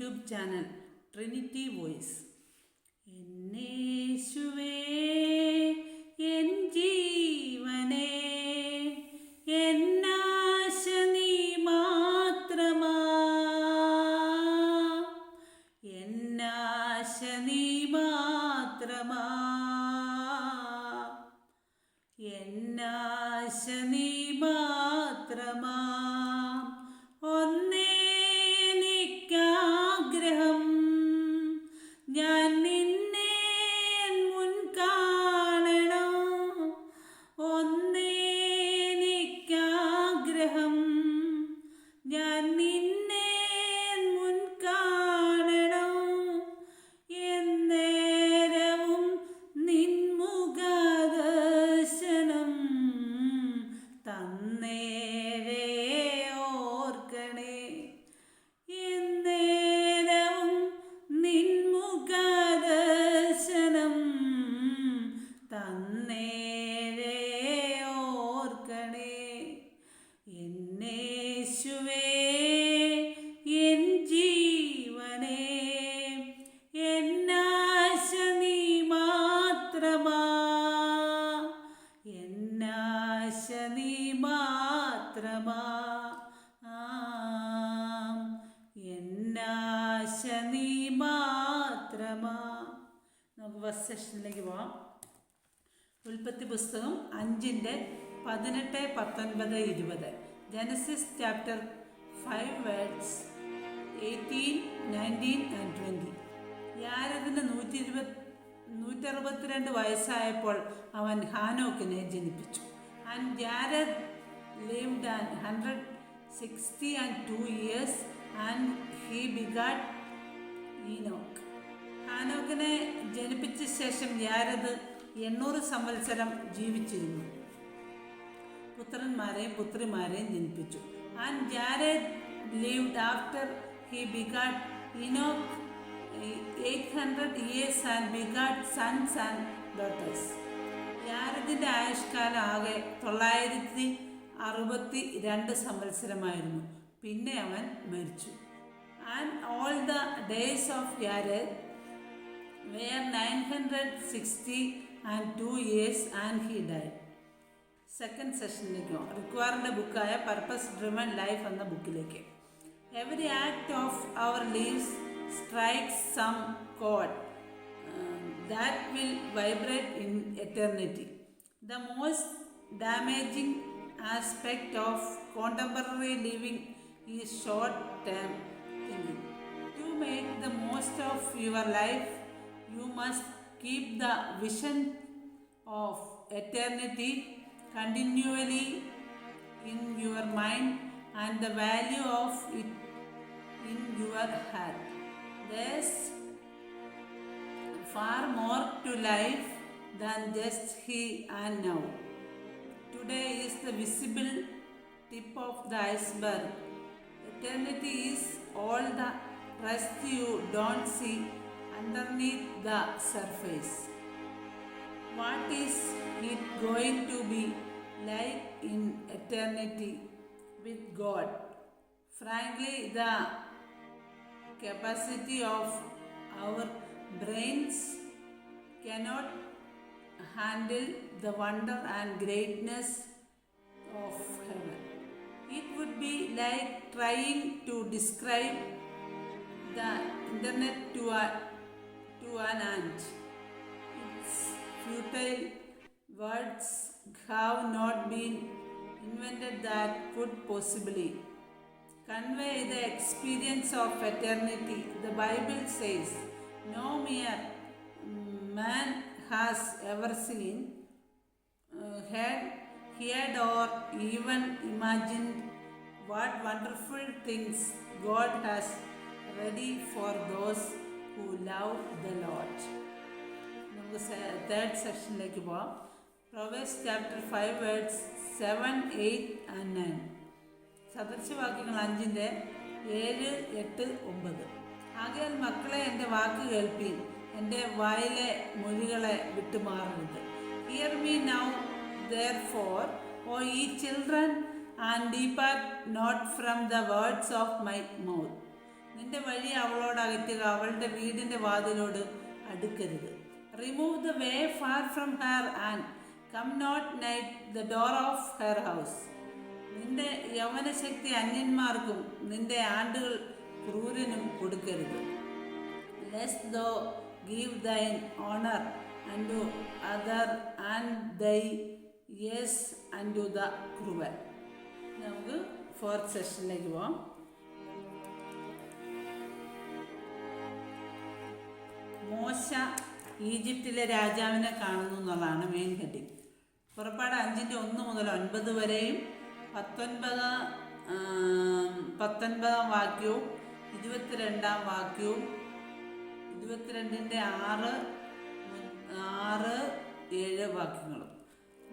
YouTube channel Trinity Voice. എന്നേശുവേ എൻ ജീവനേ എന്നാശ നീ മാത്രമാ എന്നാശ നീ മാത്രമാ എന്നാശ നീ മാത്രമാ. നീ മാത്രമാ. എന്നാശ നീ മാത്രമാ. നമുക്ക് ഫസ്റ്റ് സെഷനിലേക്ക് പോവാം. ഉൽപ്പത്തി പുസ്തകം അഞ്ചിന്റെ പതിനെട്ട് പത്തൊൻപത് ഇരുപത്. Genesis chapter five words eighteen nineteen and twenty യാരതിന് നൂറ്റി ഇരുപത് നൂറ്ററുപത്തിരണ്ട് വയസ്സായപ്പോൾ അവൻ ഹാനോക്കിനെ ജനിപ്പിച്ചു. And Jared lived an hundred sixty and two years and he begat Enoch ഹാനോക്കിനെ ജനിപ്പിച്ച ശേഷം യാരത് എണ്ണൂറ് സംവത്സരം ജീവിച്ചിരുന്നു. പുത്രന്മാരെയും പുത്രിമാരെയും ജനിപ്പിച്ചു. And Jared lived after he begat Enoch eight hundred years and begat sons and യാരദിന്റെ ആയുഷ്കാലം ആകെ തൊള്ളായിരത്തി അറുപത്തി രണ്ട് സംവത്സരമായിരുന്നു. പിന്നെ അവൻ മരിച്ചു. And all the days of Jared were nine hundred sixty and two years and he die second സെഷനിലേക്ക് റിക്വയറിന്റെ ബുക്കായ പർപ്പസ് ഡ്രിമൺ ലൈഫ് എന്ന ബുക്കിലേക്ക് every act of our lives strikes some code that will vibrate in eternity. The most damaging aspect of contemporary living is short term thinking. To make the most of your life, you must keep the vision of eternity continually in your mind and the value of it in your heart. Thus, far more to life than just here and now. Today is the visible tip of the iceberg. Eternity is all the rest you don't see underneath the surface. What is it going to be like in eternity with God? Frankly, the capacity of our brains cannot handle the wonder and greatness of heaven. It would be like trying to describe the internet to a to an ant. Its futile words have not been invented that could possibly convey the experience of eternity. The Bible says, Mere man has ever seen, uh, had, heard, or even imagined what wonderful things God has ready for those who love the Lord. നമുക്ക് third സെക്ഷനിലേക്ക് പോവാം Proverbs chapter five words seven eight and nine സദൃശവാക്യങ്ങൾ അഞ്ചിന്റെ ഏഴ് എട്ട് ഒമ്പത് ആകയാൽ മക്കളെ എന്റെ വാക്ക് കേൾപ്പി എന്റെ വായിലെ മൊഴികളെ വിട്ടുമാറരുത്. Hear me now therefore O ye children and depart not from the words of my mouth നിന്റെ വഴി അവളോട് അകറ്റുക അവളുടെ വീടിന്റെ വാതിലോട് അടുക്കരുത്. Remove the way far from her and come not nigh the door of her house നിന്റെ യൗവനശക്തി അന്യന്മാർക്കും നിന്റെ ആണ്ടുകൾ ക്രൂരനും കൊടുക്കരുത്. Lest thou give thine honour unto other and thy years and the cruel നമുക്ക് ഫോർത്ത് സെഷനിലേക്ക് പോവാം. മോശ ഈജിപ്തിലെ രാജാവിനെ കാണുന്നു എന്നുള്ളതാണ് മെയിൻ ഹെഡിങ് പുറപ്പാട് അഞ്ചിന്റെ ഒന്ന് മുതൽ ഒൻപത് വരെയും പത്തൊൻപത് പത്തൊൻപതാം വാക്യവും ഇരുപത്തിരണ്ടാം വാക്യവും ഇരുപത്തിരണ്ടിന്റെ ആറ് ആറ് ഏഴ് വാക്യങ്ങളും.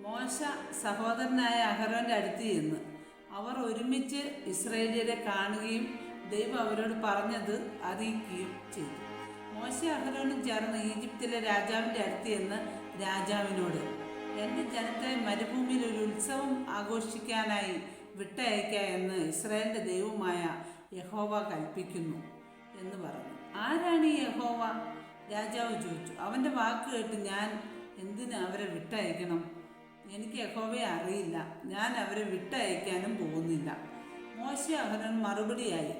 മോശ സഹോദരനായ അഹരോന്റെ അടുത്ത് ചെന്ന് അവർ ഒരുമിച്ച് ഇസ്രയേലിയരെ കാണുകയും ദൈവം അവരോട് പറഞ്ഞത് അറിയിക്കുകയും ചെയ്തു. മോശ അഹരോനും ചേർന്ന് ഈജിപ്തിലെ രാജാവിന്റെ അടുത്ത് ചെന്ന് രാജാവിനോട് എന്റെ ജനത്തെ മരുഭൂമിയിൽ ഒരു ഉത്സവം ആഘോഷിക്കാനായി വിട്ടയക്കുക എന്ന് ഇസ്രായേലിന്റെ ദൈവമായ യഹോവ കൽപ്പിക്കുന്നു എന്ന് പറഞ്ഞു. ആരാണ് ഈ യഹോവ? രാജാവ് ചോദിച്ചു. അവന്റെ വാക്ക് കേട്ട് ഞാൻ എന്തിന് അവരെ വിട്ടയക്കണം? എനിക്ക് യഹോവയെ അറിയില്ല. ഞാൻ അവരെ വിട്ടയക്കാനും പോകുന്നില്ല. മോശ അഹരൻ മറുപടിയായി.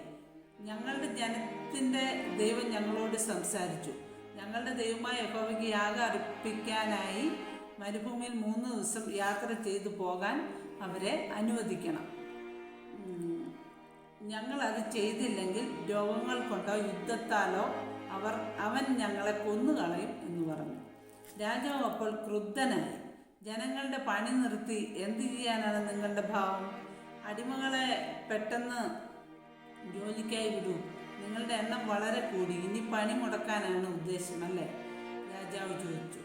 ഞങ്ങളുടെ ജനത്തിന്റെ ദൈവം ഞങ്ങളോട് സംസാരിച്ചു. ഞങ്ങളുടെ ദൈവമായ യഹോവയ്ക്ക് യാഗം അർപ്പിക്കാനായി മരുഭൂമിയിൽ മൂന്ന് ദിവസം യാത്ര ചെയ്തു പോകാൻ അവരെ അനുവദിക്കണം. ഞങ്ങൾ അത് ചെയ്തില്ലെങ്കിൽ രോഗങ്ങൾ കൊണ്ടോ യുദ്ധത്താലോ അവർ അവൻ ഞങ്ങളെ കൊന്നുകളയും എന്ന് പറഞ്ഞു. രാജാവ് അപ്പോൾ ക്രുദ്ധനായി. ജനങ്ങളുടെ പണി നിർത്തി എന്ത് ചെയ്യാനാണ് നിങ്ങളുടെ ഭാവം? അടിമകളെ പെട്ടെന്ന് ജോലിക്കായി വിടൂ. നിങ്ങളുടെ എണ്ണം വളരെ കൂടി. ഇനി പണി മുടക്കാനാണ് ഉദ്ദേശം അല്ലേ? രാജാവ് ചോദിച്ചു.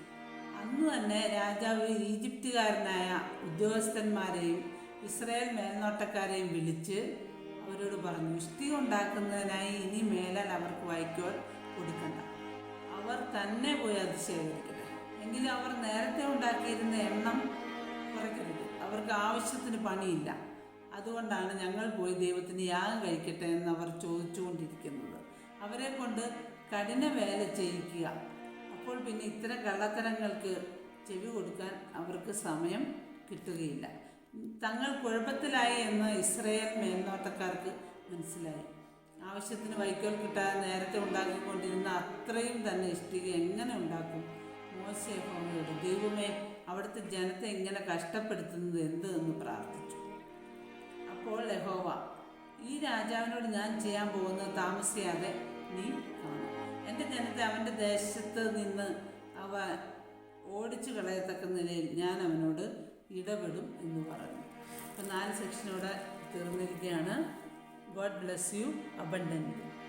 അന്ന് തന്നെ രാജാവ് ഈജിപ്തുകാരനായ ഉദ്യോഗസ്ഥന്മാരെയും ഇസ്രായേൽ മേൽനോട്ടക്കാരെയും വിളിച്ച് അവരോട് പറഞ്ഞു ഇഷ്ടി ഉണ്ടാക്കുന്നതിനായി ഇനി മേലാൽ അവർക്ക് വായിക്കുവാൻ കൊടുക്കണ്ട. അവർ തന്നെ പോയി അത് ശേഖരിക്കട്ടെ. എങ്കിലും അവർ നേരത്തെ ഉണ്ടാക്കിയിരുന്ന എണ്ണം കുറയ്ക്കരുത്. അവർക്ക് ആവശ്യത്തിന് പണിയില്ല. അതുകൊണ്ടാണ് ഞങ്ങൾ പോയി ദൈവത്തിന് യാഗം കഴിക്കട്ടെ എന്ന് അവർ ചോദിച്ചുകൊണ്ടിരിക്കുന്നത്. അവരെ കൊണ്ട് കഠിന വേല ചെയ്യിക്കുക. അപ്പോൾ പിന്നെ ഇത്തരം കള്ളത്തരങ്ങൾക്ക് ചെവി കൊടുക്കാൻ അവർക്ക് സമയം കിട്ടുകയില്ല. തങ്ങൾ കുഴപ്പത്തിലായി എന്ന് ഇസ്രയേൽ മേൽനോട്ടക്കാർക്ക് മനസ്സിലായി. ആവശ്യത്തിന് വൈക്കോൽ കിട്ടാതെ നേരത്തെ ഉണ്ടാക്കിക്കൊണ്ടിരുന്ന അത്രയും തന്നെ ഇഷ്ടിക എങ്ങനെ ഉണ്ടാക്കും? മോശ ദൈവമേ അവിടുത്തെ ജനത്തെ ഇങ്ങനെ കഷ്ടപ്പെടുത്തുന്നത് എന്ത് എന്ന് പ്രാർത്ഥിച്ചു. അപ്പോൾ ലഹോവ ഈ രാജാവിനോട് ഞാൻ ചെയ്യാൻ പോകുന്നത് താമസിയാതെ നീ കാണും. എന്റെ ജനത്തെ അവന്റെ ദേശത്ത് നിന്ന് അവ ഓടിച്ചു കളയത്തക്ക നിലയിൽ ഞാൻ അവനോട് ഇടപെടും എന്ന് പറഞ്ഞു. അപ്പോൾ നാല് സെക്ഷനോടെ തീർന്നിരിക്കുകയാണ്. God bless you. അബണ്ടന്റ്.